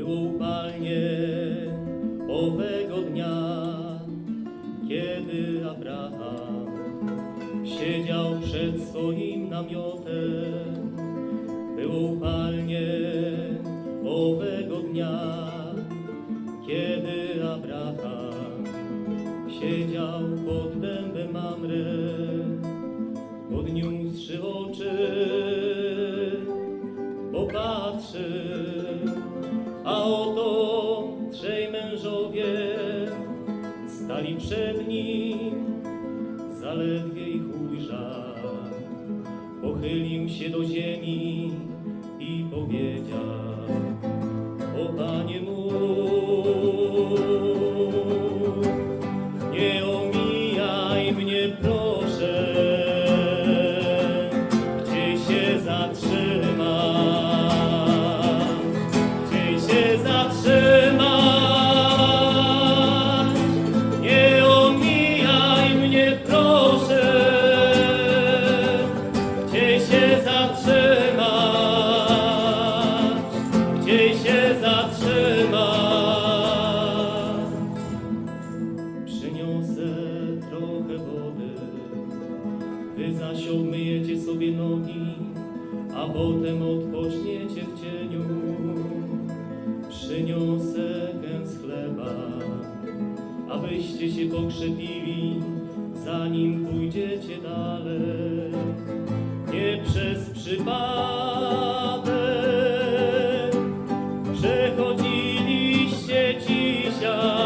Było upalnie owego dnia, kiedy Abraham siedział przed swoim namiotem. Było upalnie owego dnia, kiedy Abraham siedział pod dębem Mamre, podniósłszy oczy, popatrzy, a oto trzej mężowie stali przed nim, zaledwie ich ujrzał, pochylił się do ziemi Wy zaś obmyjecie sobie nogi, a potem odpoczniecie w cieniu. Przyniosę kęs chleba, abyście się pokrzepili, zanim pójdziecie dalej. Nie przez przypadek przechodziliście dzisiaj.